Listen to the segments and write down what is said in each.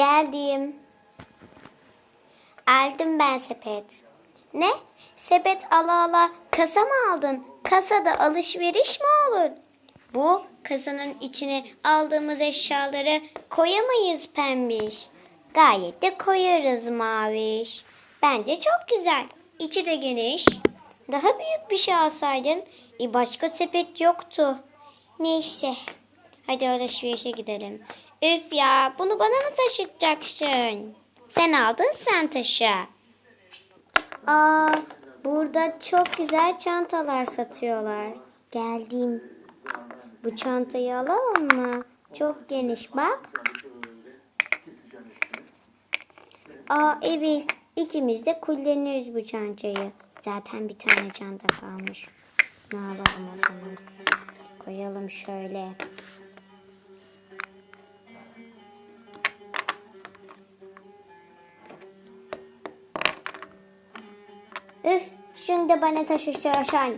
Geldim. Aldım ben sepet. Ne? Sepet ala ala kasa mı aldın? Kasada alışveriş mi olur? Bu kasanın içine aldığımız eşyaları koyamayız pembiş. Gayet de koyarız maviş. Bence çok güzel. İçi de geniş. Daha büyük bir şey alsaydın. E başka sepet yoktu. Neyse. Hadi alışverişe gidelim. Üf ya bunu bana mı taşıtacaksın? Sen aldın sen taşı. Aa burada çok güzel çantalar satıyorlar. Geldim. Bu çantayı alalım mı? Çok geniş bak. Aa evet ikimiz de kullanırız bu çantayı. Zaten bir tane çanta kalmış. Ne alalım o zaman? Koyalım şöyle. Üf, da bana taşı çalışan.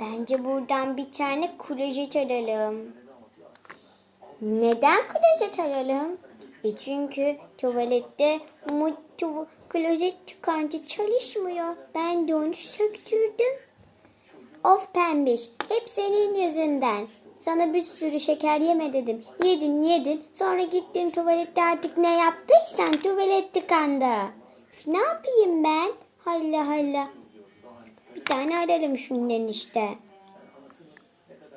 Bence buradan bir tane klozet alalım. Neden klozet alalım? E çünkü tuvalette mu tu klozet tıkancı çalışmıyor. Ben de onu söktürdüm. Of pembiş, hep senin yüzünden. Sana bir sürü şeker yeme dedim. Yedin yedin, sonra gittin tuvalette artık ne yaptıysan tuvalet tıkandı. Ne yapayım ben? Halla halla. Bir tane alalım şundan işte.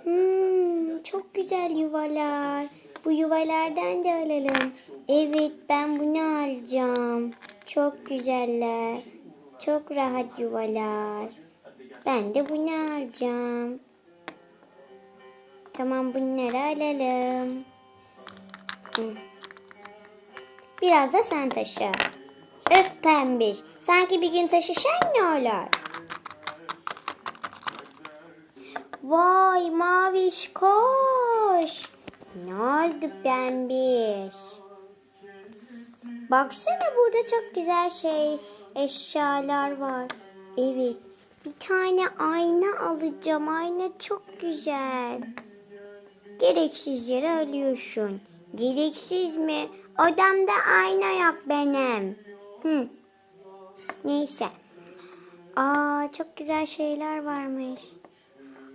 Hmm, çok güzel yuvalar. Bu yuvalardan da alalım. Evet ben bunu alacağım. Çok güzeller. Çok rahat yuvalar. Ben de bunu alacağım. Tamam bunları alalım. Biraz da sen taşı. Öf pembiş. Sanki bir gün taşışan ne olur? Vay maviş koş. Ne oldu pembiş? Baksana burada çok güzel şey eşyalar var. Evet. Bir tane ayna alacağım. Ayna çok güzel. Gereksiz yere alıyorsun. Gereksiz mi? Odamda ayna yok benim. Hı. Neyse. Aa çok güzel şeyler varmış.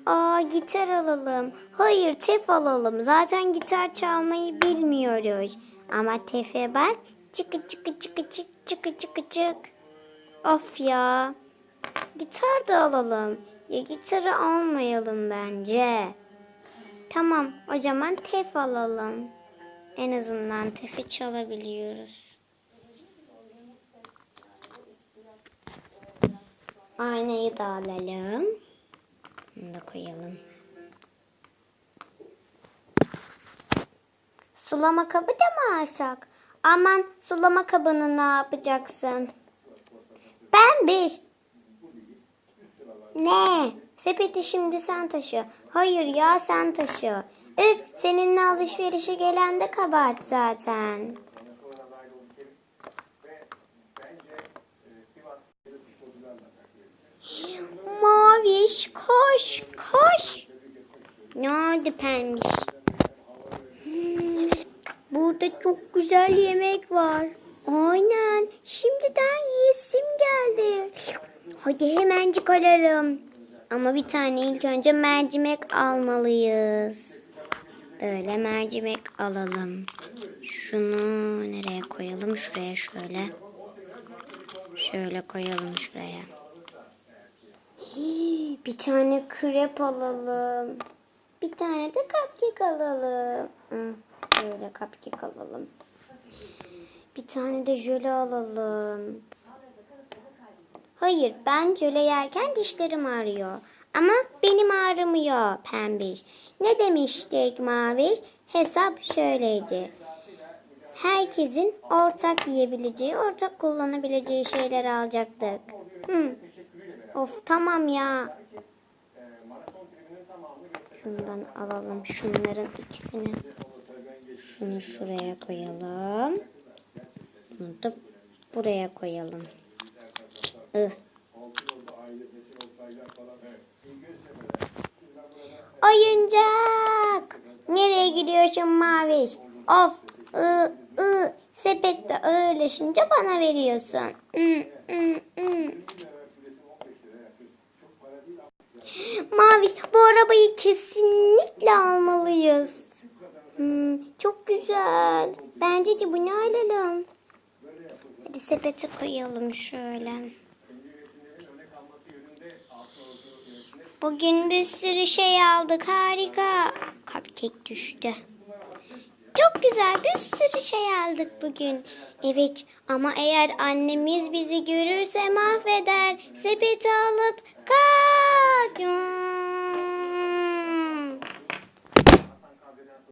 Aa gitar alalım. Hayır tef alalım. Zaten gitar çalmayı bilmiyoruz. Ama tefe bak. Çıkı çıkı çıkı çık çıkı çıkı çık. Of ya. Gitar da alalım. Ya gitarı almayalım bence. Tamam o zaman tef alalım. En azından tefi çalabiliyoruz. Aynayı da alalım. Bunu da koyalım. Sulama kabı da mı alsak? Aman sulama kabını ne yapacaksın? Ben bir. Ne? Sepeti şimdi sen taşı. Hayır ya sen taşı. Üf seninle alışverişe gelen de kabahat zaten. Maviş koş koş. Ne oldu pembiş? Hmm, Burada çok güzel yemek var. Aynen. Şimdiden yesim geldi. Hadi hemencik alalım. Ama bir tane ilk önce mercimek almalıyız. Böyle mercimek alalım. Şunu nereye koyalım? Şuraya şöyle. Şöyle koyalım şuraya. Hii, Bir tane krep alalım. Bir tane de cupcake alalım. Hı, Böyle cupcake alalım. Bir tane de jöle alalım. Hayır ben jöle yerken dişlerim ağrıyor. Ama benim ağrımıyor pembiş. Ne demiştik maviş? Hesap şöyleydi. Herkesin ortak yiyebileceği, ortak kullanabileceği şeyler alacaktık. Hı. Of tamam ya. Şundan alalım şunların ikisini. Şunu şuraya koyalım. Bunu da buraya koyalım. Ih. Oyuncak. Nereye gidiyorsun Maviş? Of. ı, ı. Sepette ağırlaşınca bana veriyorsun. Maviş bu arabayı kesinlikle almalıyız. Hmm, çok güzel. Bence de bunu alalım. Hadi sepete koyalım şöyle. Bugün bir sürü şey aldık. Harika. Cupcake düştü. Çok güzel bir sürü şey aldık bugün. Evet ama eğer annemiz bizi görürse mahveder. Sepeti alıp kaç.